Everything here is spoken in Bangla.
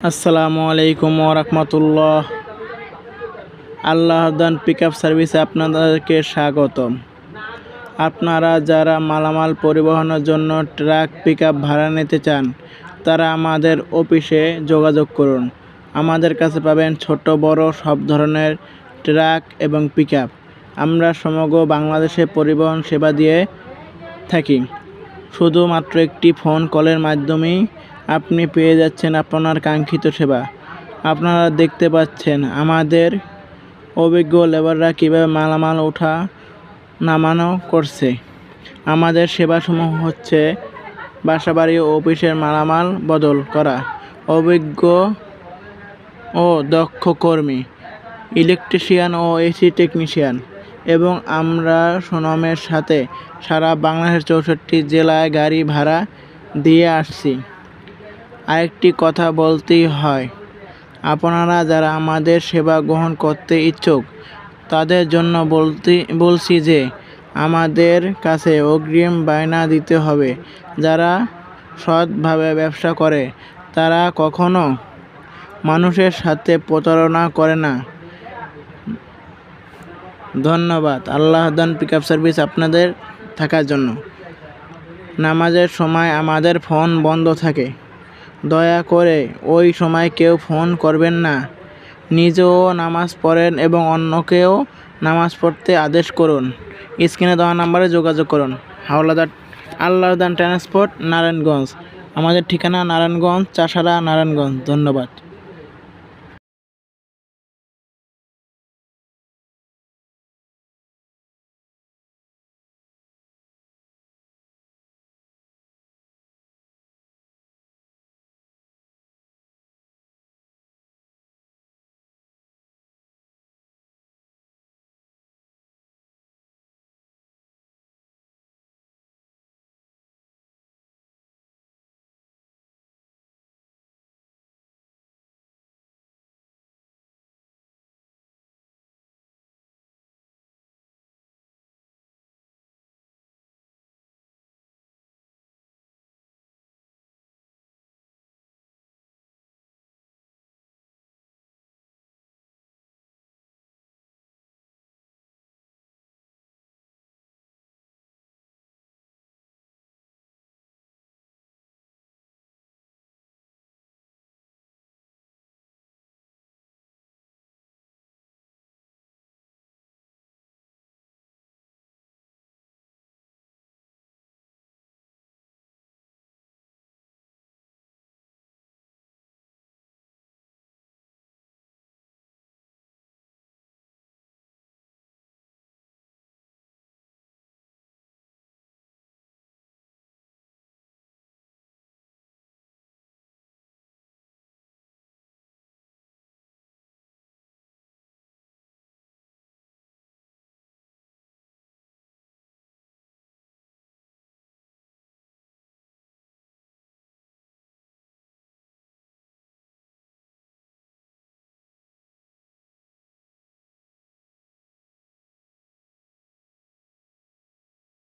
আসসালামু আলাইকুম রহমতুল্লাহ। আল্লাহদান পিক আপ সার্ভিসে আপনাদেরকে স্বাগতম। আপনারা যারা মালামাল পরিবহনের জন্য ট্রাক পিক ভাড়া নিতে চান, তারা আমাদের অফিসে যোগাযোগ করুন। আমাদের কাছে পাবেন ছোট, বড় সব ধরনের ট্রাক এবং পিক আমরা সমগ্র বাংলাদেশে পরিবহন সেবা দিয়ে থাকি। শুধুমাত্র একটি ফোন কলের মাধ্যমেই আপনি পেয়ে যাচ্ছেন আপনার কাঙ্ক্ষিত সেবা। আপনারা দেখতে পাচ্ছেন আমাদের অভিজ্ঞ লেবাররা কীভাবে মালামাল ওঠা নামানো করছে। আমাদের সেবাসমূহ হচ্ছে বাসাবাড়ি ও অফিসের মালামাল বদল করা, অভিজ্ঞ ও দক্ষ কর্মী, ইলেকট্রিশিয়ান ও এসি টেকনিশিয়ান এবং আমরা সুনামের সাথে সারা বাংলাদেশের চৌষট্টি জেলায় গাড়ি ভাড়া দিয়ে আসছি। আরেকটি কথা বলতেই হয়। আপনারা যারা আমাদের সেবা গ্রহণ করতে ইচ্ছুক, তাদের জন্য বলতে, বলছি যে আমাদের কাছে অগ্রিম বায়না দিতে হবে। যারা সৎভাবে ব্যবসা করে, তারা কখনো মানুষের সাথে প্রতারণা করে না। ধন্যবাদ। আল্লাহ দান পিক আপ সার্ভিস আপনাদের থাকার জন্য। নামাজের সময় আমাদের ফোন বন্ধ থাকে। দয়া করে ওই সময় কেউ ফোন করবেন না। নিজেও নামাজ পড়েন এবং অন্যকেও নামাজ পড়তে আদেশ করুন। স্ক্রিনে দেওয়া নাম্বারে যোগাযোগ করুন। হাওলাদার আল্লাহদান ট্রান্সপোর্ট নারায়ণগঞ্জ। আমাদের ঠিকানা নারায়ণগঞ্জ, চাষারা, নারায়ণগঞ্জ। ধন্যবাদ।